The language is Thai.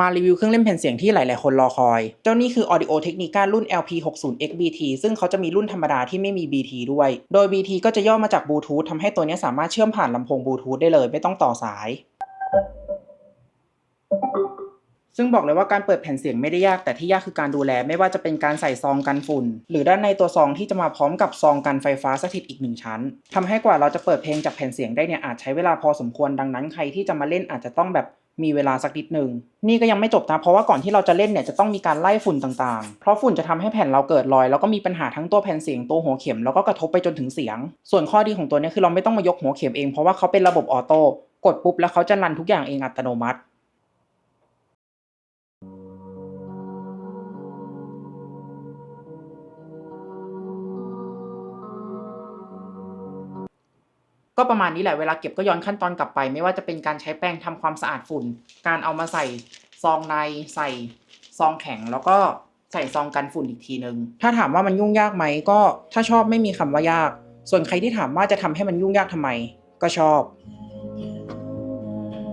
มารีวิวเครื่องเล่นแผ่นเสียงที่หลาย ๆ คนรอคอย เจ้านี่คือ Audio Technica รุ่น LP60XBT ซึ่งเขาจะมีรุ่นธรรมดาที่ไม่มี BT ด้วย โดย BT ก็จะย่อมาจากบลูทูธทำให้ตัวนี้สามารถเชื่อมผ่านลำโพงบลูทูธได้เลยไม่ต้องต่อสายซึ่งบอกเลยว่าการเปิดแผ่นเสียงไม่ได้ยากแต่ที่ยากคือการดูแลไม่ว่าจะเป็นการใส่ซองกันฝุ่น หรือด้านในตัวซองที่จะมาพร้อมกับซองกันไฟฟ้าสถิตอีกหนึ่งชั้นทำให้กว่าเราจะเปิดเพลงจากแผ่นเสียงได้เนี่ยอาจใช้เวลาพอสมควรดังนั้นใครที่จะมาเล่นอาจจะต้องแบบ มีเวลาสักนิดหนึ่งนี่ก็ยังไม่จบนะเพราะว่าก่อนที่เราจะเล่นเนี่ยจะต้องมีการไล่ฝุ่นต่างๆ เพราะฝุ่นจะทำให้แผ่นเราเกิดรอย แล้วก็มีปัญหาทั้งตัวแผ่นเสียงตัวหัวเข็มแล้วก็กระทบไปจนถึงเสียง ส่วนข้อดีของตัวนี้คือเราไม่ต้องมายกหัวเข็มเองเพราะว่าเขาเป็นระบบออโต้กดปุ๊บแล้วเขาจะรันทุกอย่างเองอัตโนมัติ ก็ประมาณนี้แหละเวลาเก็บก็ย้อนขั้นตอนกลับไป ไม่ว่าจะเป็นการใช้แป้งทำความสะอาดฝุ่น การเอามาใส่ซองในใส่ซองแข็งแล้วก็ใส่ซองกันฝุ่นอีกทีนึง ถ้าถามว่ามันยุ่งยากไหมก็ถ้าชอบไม่มีคำว่ายาก ส่วนใครที่ถามว่าจะทำให้มันยุ่งยากทำไม ก็ชอบ